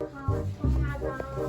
아, 감사합니다.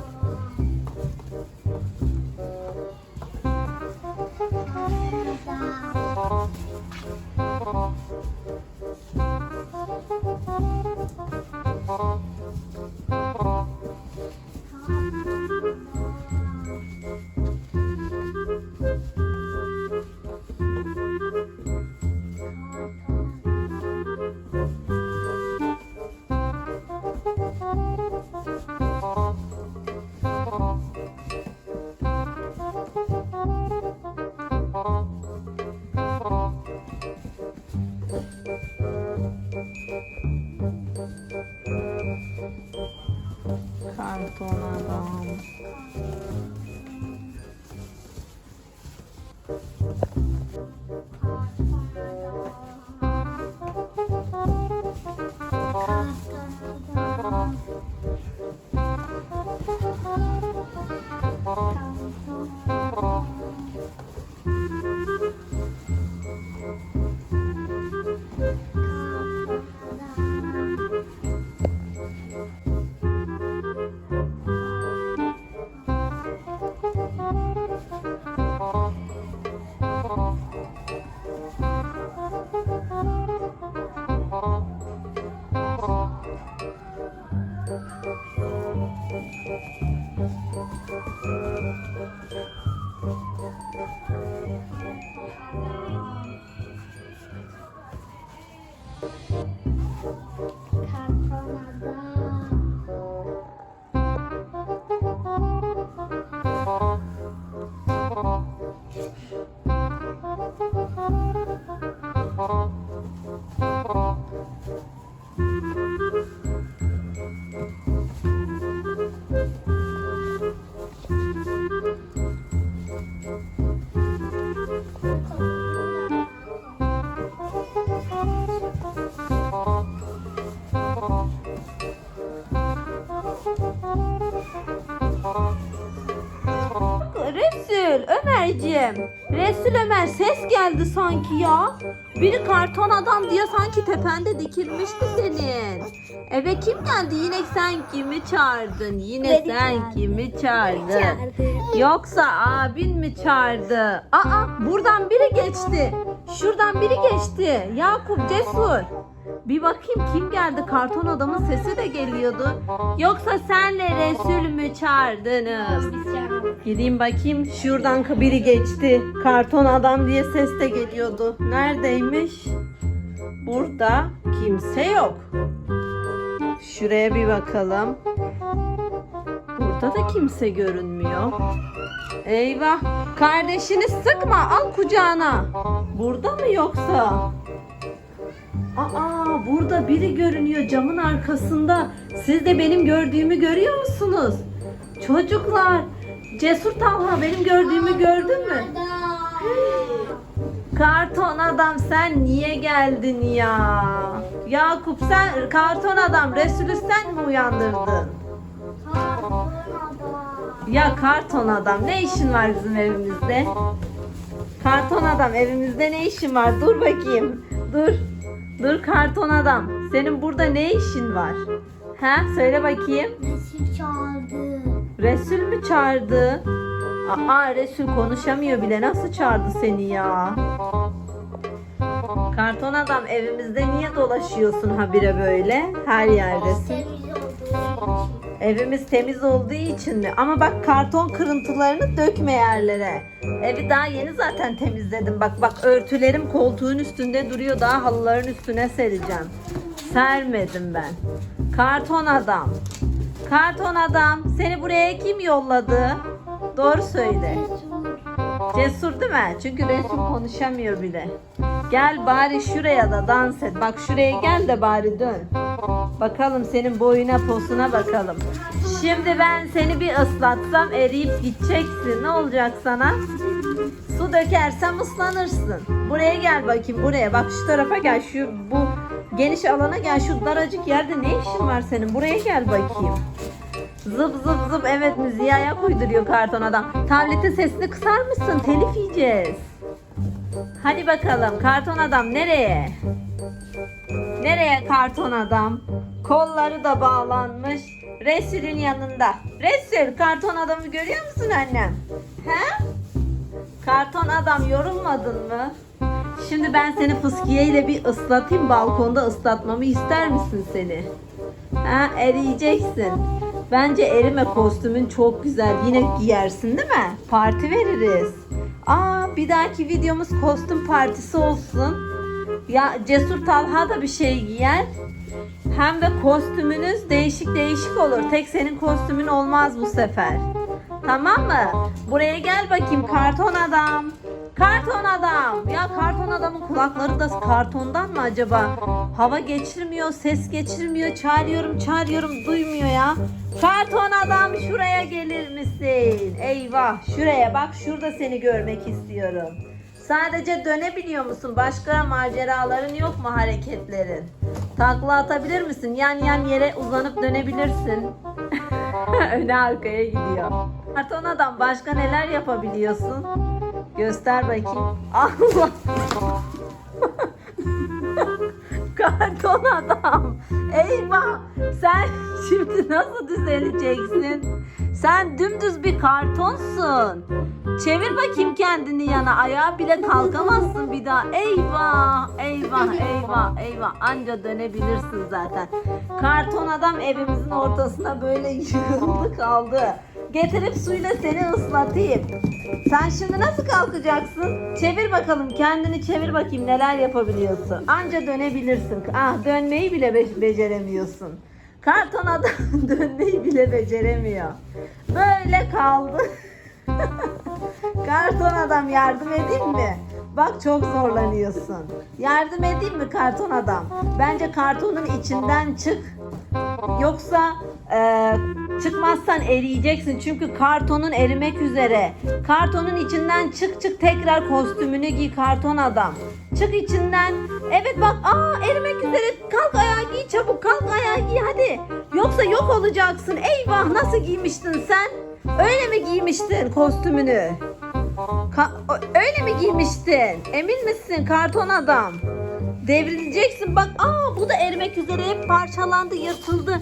Karton adam. Resul Ömerciğim. Resul Ömer ses geldi sanki ya. Biri karton adam diye sanki tepende dikilmişti senin. Eve kim geldi? Yine sen kimi çağırdın? Yine Beni sen çağırdı. kimi çağırdın? Çağırdı. Yoksa abin mi çağırdı? Aa buradan biri geçti. Şuradan biri geçti. Yakup Cesur. Bir bakayım kim geldi? Karton adamın sesi de geliyordu. Yoksa senle Resul mü çağırdınız? Gideyim bakayım. Şuradan biri geçti. Karton adam diye ses de geliyordu. Neredeymiş? Burada kimse yok. Şuraya bir bakalım. Burada da kimse görünmüyor. Eyvah. Kardeşini sıkma. Al kucağına. Burada mı yoksa? Aa, burada biri görünüyor camın arkasında. Siz de benim gördüğümü görüyor musunuz? Çocuklar, Cesur Talha benim gördüğümü gördün mü? Karton adam sen niye geldin ya? Yakup sen karton adam Resulü sen mi uyandırdın? Ya karton adam ne işin var bizim evimizde? Karton adam evimizde ne işin var? Dur bakayım. Dur. Dur karton adam. Senin burada ne işin var? Ha söyle bakayım. Resul çağırdı. Resul mü çağırdı? Aa Resul konuşamıyor bile. Nasıl çağırdı seni ya? Karton adam evimizde niye dolaşıyorsun habire böyle? Her yerdesin. Evimiz temiz olduğu için mi? Ama bak karton kırıntılarını dökme yerlere. Evi daha yeni zaten temizledim. Bak bak örtülerim koltuğun üstünde duruyor. Daha halıların üstüne sereceğim. Sermedim ben. Karton adam. Karton adam. Seni buraya kim yolladı? Doğru söyle. Cesur değil mi? Çünkü Resul konuşamıyor bile. Gel bari şuraya da dans et. Bak şuraya gel de bari dön. Bakalım senin boyuna posuna bakalım. Şimdi ben seni bir ıslatsam eriyip gideceksin. Ne olacak sana? Su dökersem ıslanırsın. Buraya gel bakayım buraya. Bak şu tarafa gel. Şu bu geniş alana gel. Şu daracık yerde ne işin var senin? Buraya gel bakayım. Zıp zıp zıp evet müziğe ayak uyduruyor karton adam. Tabletin sesini kısar mısın? Telif yiyeceğiz. Hadi bakalım karton adam nereye? Nereye karton adam? Kolları da bağlanmış. Resul'ün yanında. Resul karton adamı görüyor musun annem? He? Karton adam yorulmadın mı? Şimdi ben seni fıskiye ile bir ıslatayım balkonda ıslatmamı ister misin seni? Ha eriyeceksin. Bence erime kostümün çok güzel. Yine giyersin değil mi? Parti veririz. Aa bir dahaki videomuz kostüm partisi olsun. Ya Cesur Talha da bir şey giyer. Hem de kostümünüz değişik değişik olur. Tek senin kostümün olmaz bu sefer. Tamam mı? Buraya gel bakayım karton adam. Karton adam. Ya karton adamın kulakları da kartondan mı acaba? Hava geçirmiyor, ses geçirmiyor. Çağırıyorum, çağırıyorum, duymuyor ya. Karton adam şuraya gelir misin? Eyvah, şuraya bak. Şurada seni görmek istiyorum. Sadece dönebiliyor musun? Başka maceraların yok mu hareketlerin? Takla atabilir misin? Yan yan yere uzanıp dönebilirsin. Öne arkaya gidiyor. Karton adam başka neler yapabiliyorsun? Göster bakayım. Allah. Karton adam. Eyvah. Sen şimdi nasıl düzeleceksin? Sen dümdüz bir kartonsun. Çevir bakayım kendini yana. Ayağa bile kalkamazsın bir daha. Eyvah, eyvah, eyvah, eyvah. Anca dönebilirsin zaten. Karton adam evimizin ortasına böyle yığıldı kaldı. Getirip suyla seni ıslatayım. Sen şimdi nasıl kalkacaksın? Çevir bakalım kendini çevir bakayım neler yapabiliyorsun. Anca dönebilirsin. Ah dönmeyi bile be- beceremiyorsun. Karton adam dönmeyi bile beceremiyor. Böyle kaldı. Karton adam yardım edeyim mi? Bak çok zorlanıyorsun. Yardım edeyim mi karton adam? Bence kartonun içinden çık. Yoksa e, çıkmazsan eriyeceksin. Çünkü kartonun erimek üzere. Kartonun içinden çık çık tekrar kostümünü giy karton adam. Çık içinden. Evet bak aa erimek üzere. Kalk ayağa giy çabuk kalk ayağa giy hadi. Yoksa yok olacaksın. Eyvah nasıl giymiştin sen? Öyle mi giymiştin kostümünü? Ka- öyle mi giymiştin? Emin misin karton adam? Devrileceksin bak aa bu da erimek üzere hep parçalandı yırtıldı.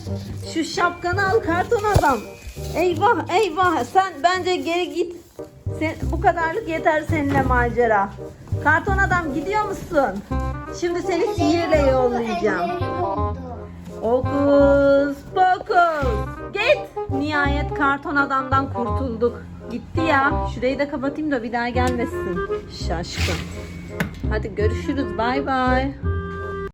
Şu şapkanı al karton adam. Eyvah eyvah sen bence geri git. Sen, bu kadarlık yeter seninle macera. Karton adam gidiyor musun? Şimdi seni sihirle yollayacağım. Okus pokus. Git. Nihayet karton adamdan kurtulduk. Gitti ya. Şurayı da kapatayım da bir daha gelmesin. Şaşkın. Hadi görüşürüz. Bay bay.